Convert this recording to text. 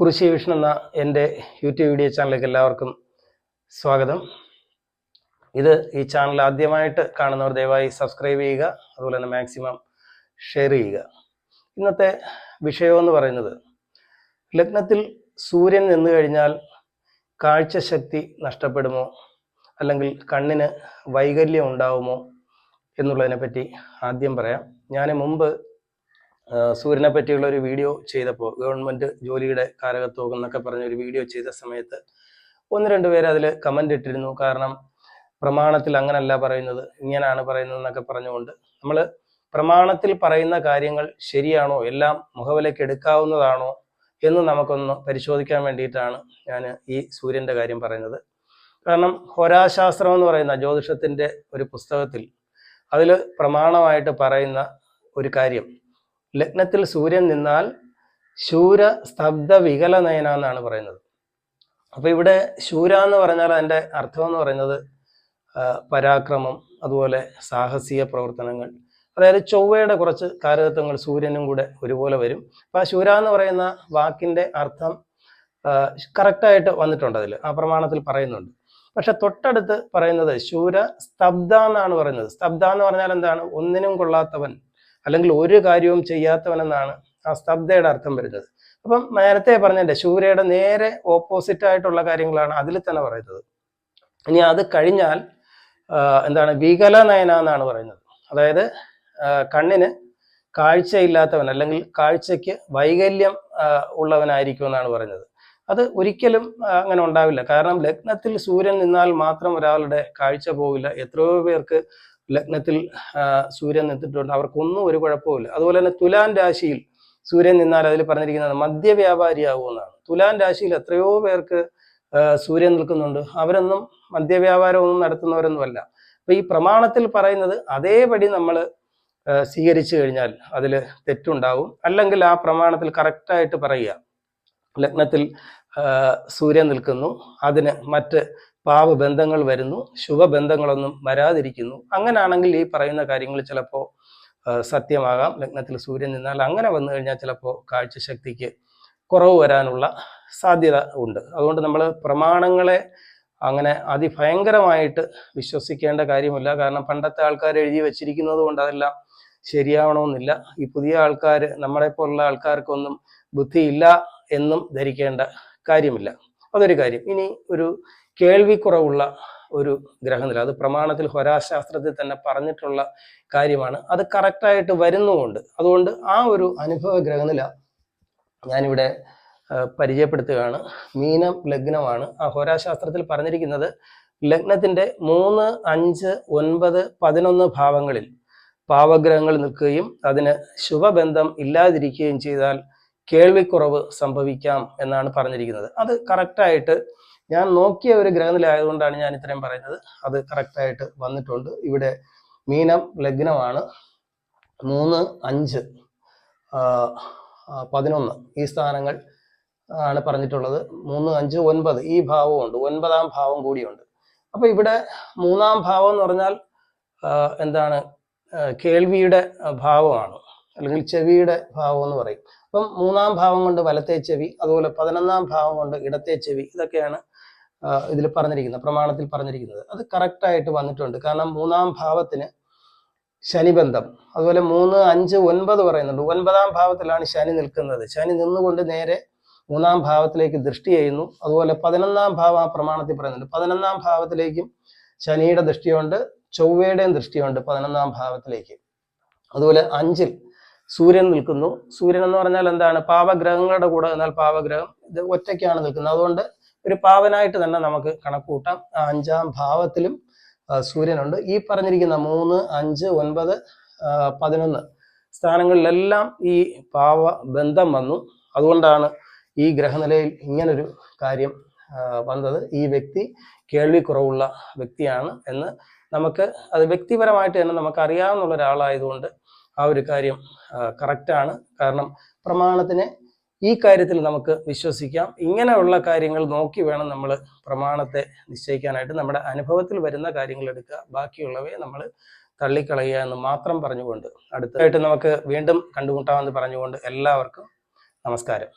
കുറിശി വിഷ്ണു എന്ന എന്റെ YouTube video ചാനലിലേക്ക് എല്ലാവർക്കും സ്വാഗതം. ഇത് ഈ ചാനൽ ആദ്യമായിട്ട് കാണുന്നവർ ദയവായി സബ്സ്ക്രൈബ് ചെയ്യുക അതുപോലെ തന്നെ മാക്സിമം ഷെയർ ചെയ്യുക. ഇന്നത്തെ വിഷയമെന്ന് പറയുന്നത് ലഗ്നത്തിൽ സൂര്യൻ നിന്നു കഴിഞ്ഞാൽ കാഴ്ചശക്തി നഷ്ടപ്പെടുമോ? അല്ലെങ്കിൽ കണ്ണിന് വൈകല്യം ഉണ്ടാവുമോ? എന്നുള്ളതിനെ പറ്റി ആദ്യം പറയാം. ഞാൻ മുമ്പ് സൂര്യനെ പറ്റിയുള്ള ഒരു വീഡിയോ ചെയ്തപ്പോൾ ഗവൺമെന്റ് ജോലിയുടെ കാരകത്വം എന്നൊക്കെ പറഞ്ഞ ഒരു വീഡിയോ ചെയ്ത സമയത്ത് ഒന്ന് രണ്ട് പേര് അതിൽ കമന്റ് ഇട്ടിരുന്നു. കാരണം പ്രമാണത്തിൽ അങ്ങനല്ല പറയുന്നത് ഇങ്ങനെയാണ് പറയുന്നത് എന്നൊക്കെ പറഞ്ഞുകൊണ്ട് നമ്മൾ പ്രമാണത്തിൽ പറയുന്ന കാര്യങ്ങൾ ശരിയാണോ എല്ലാം മുഖവിലേക്ക് എടുക്കാവുന്നതാണോ എന്ന് നമുക്കൊന്ന് പരിശോധിക്കാൻ വേണ്ടിയിട്ടാണ് ഞാൻ ഈ സൂര്യന്റെ കാര്യം പറയുന്നത്. കാരണം ഹോരാശാസ്ത്രം എന്ന് പറയുന്ന ജ്യോതിഷത്തിന്റെ ഒരു പുസ്തകത്തിൽ അതിൽ പ്രമാണമായിട്ട് പറയുന്ന ഒരു കാര്യം ലഗ്നത്തിൽ സൂര്യൻ നിന്നാൽ ശൂര സ്തബ്ധ വികല നയന എന്നാണ് പറയുന്നത്. അപ്പൊ ഇവിടെ ശൂര എന്ന് പറഞ്ഞാൽ അതിന്റെ അർത്ഥം എന്ന് പറയുന്നത് പരാക്രമം അതുപോലെ സാഹസിക പ്രവർത്തനങ്ങൾ. അതായത് ചൊവ്വയുടെ കുറച്ച് കാരകത്വങ്ങൾ സൂര്യനും കൂടെ ഒരുപോലെ വരും. അപ്പൊ ആ ശൂര എന്ന് പറയുന്ന വാക്കിന്റെ അർത്ഥം കറക്റ്റായിട്ട് വന്നിട്ടുണ്ട് അതിൽ ആ പ്രമാണത്തിൽ പറയുന്നുണ്ട്. പക്ഷെ തൊട്ടടുത്ത് പറയുന്നത് ശൂര സ്തബ്ധ എന്നാണ് പറയുന്നത്. സ്തബ്ധ എന്ന് പറഞ്ഞാൽ എന്താണ്? ഒന്നിനും കൊള്ളാത്തവൻ അല്ലെങ്കിൽ ഒരു കാര്യവും ചെയ്യാത്തവനെന്നാണ് ആ സ്തബ്ധയുടെ അർത്ഥം വരുന്നത്. അപ്പം നേരത്തെ പറഞ്ഞതിന്റെ ശൂരയുടെ നേരെ ഓപ്പോസിറ്റ് ആയിട്ടുള്ള കാര്യങ്ങളാണ് അതിൽ തന്നെ പറയുന്നത്. ഇനി അത് കഴിഞ്ഞാൽ എന്താണ് വികല നയന എന്നാണ് പറയുന്നത്. അതായത് കണ്ണിന് കാഴ്ചയില്ലാത്തവൻ അല്ലെങ്കിൽ കാഴ്ചയ്ക്ക് വൈകല്യം ഉള്ളവനായിരിക്കും എന്നാണ് പറയുന്നത്. അത് ഒരിക്കലും അങ്ങനെ ഉണ്ടാവില്ല. കാരണം ലഗ്നത്തിൽ സൂര്യൻ നിന്നാൽ മാത്രം ഒരാളുടെ കാഴ്ച പോവില്ല. എത്രയോ പേർക്ക് ലഗ്നത്തിൽ സൂര്യൻ നിന്നിട്ടുണ്ട്. അവർക്കൊന്നും ഒരു കുഴപ്പമില്ല അതുപോലെ തന്നെ തുലാൻ രാശിയിൽ സൂര്യൻ നിന്നാൽ അതിൽ പറഞ്ഞിരിക്കുന്നത് മദ്യവ്യാപാരിയാവുമെന്നാണ്. തുലാൻ രാശിയിൽ എത്രയോ പേർക്ക് സൂര്യൻ നിൽക്കുന്നുണ്ട്. അവരൊന്നും മദ്യവ്യാപാരമൊന്നും നടത്തുന്നവരൊന്നുമല്ല. അപ്പൊ ഈ പ്രമാണത്തിൽ പറയുന്നത് അതേപടി നമ്മൾ സ്വീകരിച്ചു കഴിഞ്ഞാൽ അതിൽ തെറ്റുണ്ടാവും. അല്ലെങ്കിൽ ആ പ്രമാണത്തിൽ കറക്റ്റായിട്ട് പറയുക. ലഗ്നത്തിൽ സൂര്യൻ നിൽക്കുന്നു. അതിന് മറ്റ് പാവബന്ധങ്ങൾ വരുന്നു ശുഭബന്ധങ്ങളൊന്നും വരാതിരിക്കുന്നു. അങ്ങനെയാണെങ്കിൽ ഈ പറയുന്ന കാര്യങ്ങൾ ചിലപ്പോൾ സത്യമാകാം. ലഗ്നത്തിൽ സൂര്യൻ നിന്നാൽ അങ്ങനെ വന്നു കഴിഞ്ഞാൽ ചിലപ്പോൾ കാഴ്ചശക്തിക്ക് കുറവ് വരാനുള്ള സാധ്യത ഉണ്ട്. അതുകൊണ്ട് നമ്മൾ പ്രമാണങ്ങളെ അങ്ങനെ അതിഭയങ്കരമായിട്ട് വിശ്വസിക്കേണ്ട കാര്യമില്ല. കാരണം പണ്ടത്തെ ആൾക്കാർ എഴുതി വെച്ചിരിക്കുന്നത് കൊണ്ട് അതെല്ലാം ശരിയാവണമെന്നില്ല. ഈ പുതിയ ആൾക്കാർ നമ്മളെ പോലുള്ള ആൾക്കാർക്കൊന്നും ബുദ്ധിയില്ല എന്നും ധരിക്കേണ്ട കാര്യമില്ല. അതൊരു കാര്യം. ഇനി ഒരു കേൾവിക്കുറവുള്ള ഒരു ഗ്രഹനില. അത് പ്രമാണത്തിൽ ഹൊരാശാസ്ത്രത്തിൽ തന്നെ പറഞ്ഞിട്ടുള്ള കാര്യമാണ്. അത് കറക്റ്റായിട്ട് വരുന്നുമുണ്ട്. അതുകൊണ്ട് ആ ഒരു അനുഭവ ഗ്രഹനില ഞാനിവിടെ പരിചയപ്പെടുത്തുകയാണ്. മീനം ലഗ്നമാണ്. ആ ഹോരാശാസ്ത്രത്തിൽ പറഞ്ഞിരിക്കുന്നത് ലഗ്നത്തിന്റെ മൂന്ന് അഞ്ച് ഒൻപത് പതിനൊന്ന് ഭാവങ്ങളിൽ പാവഗ്രഹങ്ങൾ നിൽക്കുകയും അതിന് ശുഭബന്ധം ഇല്ലാതിരിക്കുകയും ചെയ്താൽ കേൾവിക്കുറവ് സംഭവിക്കാം എന്നാണ് പറഞ്ഞിരിക്കുന്നത്. അത് കറക്റ്റായിട്ട് ഞാൻ നോക്കിയ ഒരു ഗ്രഹനില ആയതുകൊണ്ടാണ് ഞാൻ ഇത്രയും പറയുന്നത്. അത് കറക്റ്റായിട്ട് വന്നിട്ടുണ്ട്. ഇവിടെ മീനം ലഗ്നമാണ്. മൂന്ന് അഞ്ച് പതിനൊന്ന് ഈ സ്ഥാനങ്ങൾ ആണ് പറഞ്ഞിട്ടുള്ളത്. മൂന്ന് അഞ്ച് ഒൻപത് ഈ ഭാവമുണ്ട്. ഒൻപതാം ഭാവം കൂടിയുണ്ട്. അപ്പൊ ഇവിടെ മൂന്നാം ഭാവം എന്ന് പറഞ്ഞാൽ എന്താണ് കേൾവിയുടെ ഭാവമാണ്. അല്ലെങ്കിൽ ചെവിയുടെ ഭാവം എന്ന് പറയും. അപ്പം മൂന്നാം ഭാവം കൊണ്ട് വലത്തെ ചെവി അതുപോലെ പതിനൊന്നാം ഭാവം കൊണ്ട് ഇടത്തെ ചെവി ഇതൊക്കെയാണ് ഇതിൽ പറഞ്ഞിരിക്കുന്നത് പ്രമാണത്തിൽ പറഞ്ഞിരിക്കുന്നത്. അത് കറക്റ്റായിട്ട് വന്നിട്ടുണ്ട്. കാരണം മൂന്നാം ഭാവത്തിന് ശനിബന്ധം അതുപോലെ മൂന്ന് അഞ്ച് ഒൻപത് പറയുന്നുണ്ട്. ഒൻപതാം ഭാവത്തിലാണ് ശനി നിൽക്കുന്നത്. ശനി നിന്നുകൊണ്ട് നേരെ മൂന്നാം ഭാവത്തിലേക്ക് ദൃഷ്ടി ചെയ്യുന്നു. അതുപോലെ പതിനൊന്നാം ഭാവം ആ പ്രമാണത്തിൽ പറയുന്നുണ്ട്. പതിനൊന്നാം ഭാവത്തിലേക്കും ശനിയുടെ ദൃഷ്ടിയുണ്ട് ചൊവ്വയുടെയും ദൃഷ്ടിയുണ്ട് പതിനൊന്നാം ഭാവത്തിലേക്ക്. അതുപോലെ അഞ്ചിൽ സൂര്യൻ നിൽക്കുന്നു. സൂര്യൻ എന്ന് പറഞ്ഞാൽ എന്താണ്? പാവഗ്രഹങ്ങളുടെ കൂടെ എന്നാൽ പാവഗ്രഹം. ഇത് ഒറ്റയ്ക്കാണ് നിൽക്കുന്നത്. അതുകൊണ്ട് ഒരു പാവനായിട്ട് തന്നെ നമുക്ക് കണക്കൂട്ടാം. അഞ്ചാം ഭാവത്തിലും സൂര്യനുണ്ട്. ഈ പറഞ്ഞിരിക്കുന്ന മൂന്ന് അഞ്ച് ഒൻപത് പതിനൊന്ന് സ്ഥാനങ്ങളിലെല്ലാം ഈ പാവ ബന്ധം വന്നു. അതുകൊണ്ടാണ് ഈ ഗ്രഹനിലയിൽ ഇങ്ങനൊരു കാര്യം വന്നത്. ഈ വ്യക്തി കേൾവിക്കുറവുള്ള വ്യക്തിയാണ് എന്ന് നമുക്ക് അത് വ്യക്തിപരമായിട്ട് തന്നെ നമുക്ക് അറിയാവുന്ന ഒരാളായതുകൊണ്ട് ആ ഒരു കാര്യം കറക്റ്റാണ് കാരണം പ്രമാണത്തിനെ ഈ കാര്യത്തിൽ നമുക്ക് വിശ്വസിക്കാം. ഇങ്ങനെയുള്ള കാര്യങ്ങൾ നോക്കി വേണം നമ്മൾ പ്രമാണത്തെ നിശ്ചയിക്കാനായിട്ട്. നമ്മുടെ അനുഭവത്തിൽ വരുന്ന കാര്യങ്ങൾ എടുക്കുക. ബാക്കിയുള്ളവയെ നമ്മൾ തള്ളിക്കളയുക എന്ന് മാത്രം പറഞ്ഞുകൊണ്ട് അടുത്തതായിട്ട് നമുക്ക് വീണ്ടും കണ്ടുമുട്ടാമെന്ന് പറഞ്ഞുകൊണ്ട് എല്ലാവർക്കും നമസ്കാരം.